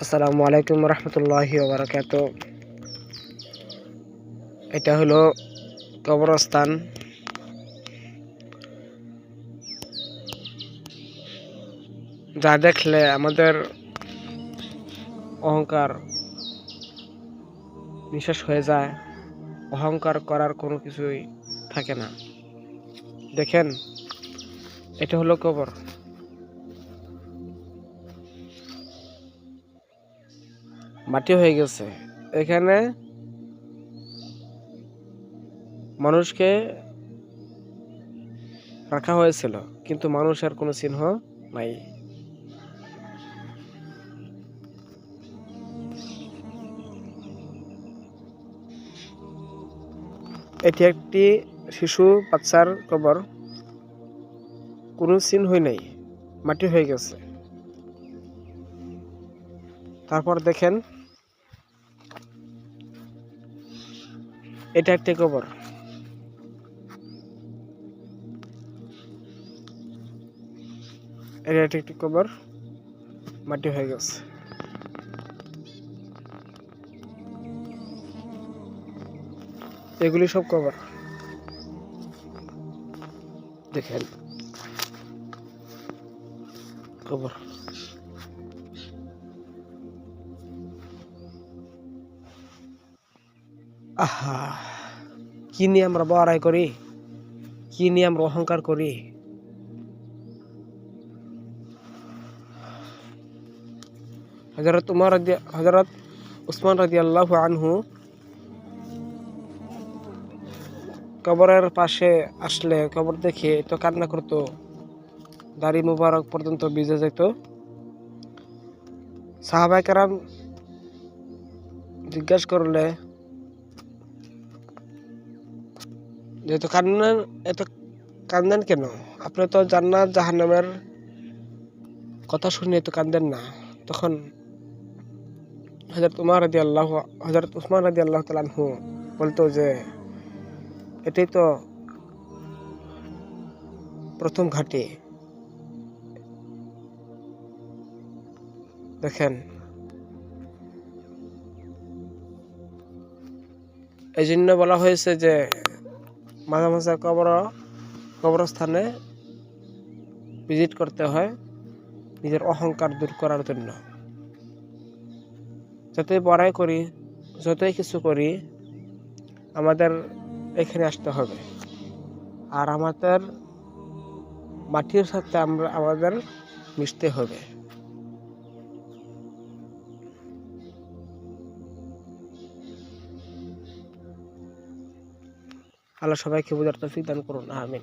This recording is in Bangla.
আসসালামু আলাইকুম রহমতুল্লাহি ওবরাকাত। এটা হলো কবরস্থান। যা দেখলে আমাদের অহংকার নিঃশ্বাস হয়ে যায়। অহংকার করার কোনো কিছুই থাকে না। দেখেন, এটা হলো কবর। মাটি হয়ে গেছে। এখানে মানুষকে রাখা হয়েছিল, কিন্তু মানুষের কোনো চিহ্ন নাই। এটি একটি শিশু বাচ্চার কবর। কোনো চিহ্নই নাই, মাটি হয়ে গেছে। তারপর দেখেন এটা একটি কবর এটা একটি একটি কবর মাটি হয়ে গেছে। এগুলি সব কবর। দেখেন। কবর। আহা, কি নিয়ে আমরা বড়াই করি? কি নিয়ে আমরা অহংকার করি? হজরত উমর হজরত উসমান রাজি আল্লাহ আনহু কবরের পাশে আসলে, কবর দেখে তো কান্না করতো, দাড়ি মুবারক পর্যন্ত ভিজে যেত সাহাবাই কারাম জিজ্ঞাসা করলে যেহেতু কান্নান এত কান্দেন কেন? আপনি তো জান্নাত, জাহান্নামের কথা শুনে তো কান্দেন না। তখন হজরত উমার রাদি আল্লাহ হজরত উসমান রাদি আল্লাহ তালানহু বলতো যে, এটাই তো প্রথম ঘাটি। দেখেন। এই জন্য বলা হয়েছে যে মাঝে মাঝে কবর, কবরস্থানে ভিজিট করতে হয় নিজের অহংকার দূর করার জন্য। যতই বড়াই করি, যতই কিছু করি, আমাদের এখানে আসতে হবে। আর আমাদের মাটির সাথে আমরা, আমাদের মিশতে হবে। আল্লাহ সবাইকে বোঝার তৌফিক দান করুন আমিন।